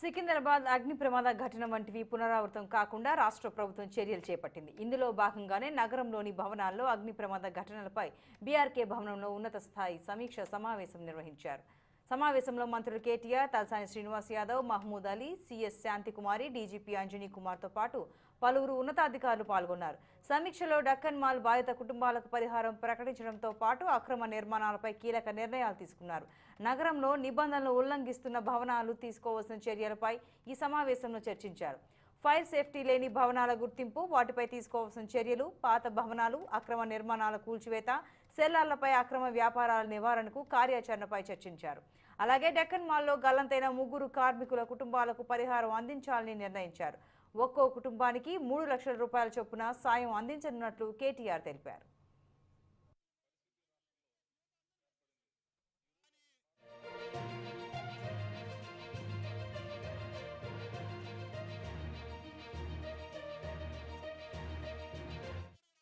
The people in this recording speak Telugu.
సికింద్రాబాద్ అగ్ని ప్రమాద ఘటన వంటివి పునరావృతం కాకుండా రాష్ట్ర ప్రభుత్వం చర్యలు చేపట్టింది. ఇందులో భాగంగానే నగరంలోని భవనాల్లో అగ్ని ప్రమాద ఘటనలపై బీఆర్కే భవనంలో ఉన్నత స్థాయి సమీక్ష సమావేశం నిర్వహించారు. సమావేశంలో మంత్రులు కేటీఆర్ తలసాని శ్రీనివాస్ యాదవ్ మహమూద్ అలీ సిఎస్ శాంతికుమారి డీజీపీ అంజనీ కుమార్తో పాటు పలువురు ఉన్నతాధికారులు పాల్గొన్నారు. సమీక్షలో డక్కన్ మాల్ బాధిత కుటుంబాలకు పరిహారం ప్రకటించడంతో పాటు అక్రమ నిర్మాణాలపై కీలక నిర్ణయాలు తీసుకున్నారు. నగరంలో నిబంధనలు ఉల్లంఘిస్తున్న భవనాలు తీసుకోవాల్సిన చర్యలపై ఈ సమావేశంలో చర్చించారు. ఫైర్ సేఫ్టీ లేని భవనాల గుర్తింపు వాటిపై తీసుకోవాల్సిన చర్యలు పాత భవనాలు అక్రమ నిర్మాణాల కూల్చివేత సెల్లార్లపై అక్రమ వ్యాపారాల నివారణకు కార్యాచరణపై చర్చించారు. అలాగే డెక్కన్ మాల్లో గల్లంతైన ముగ్గురు కార్మికుల కుటుంబాలకు పరిహారం అందించాలని నిర్ణయించారు. ఒక్కో కుటుంబానికి మూడు లక్షల రూపాయల చొప్పున సాయం అందించనున్నట్లు కేటీఆర్ తెలిపారు.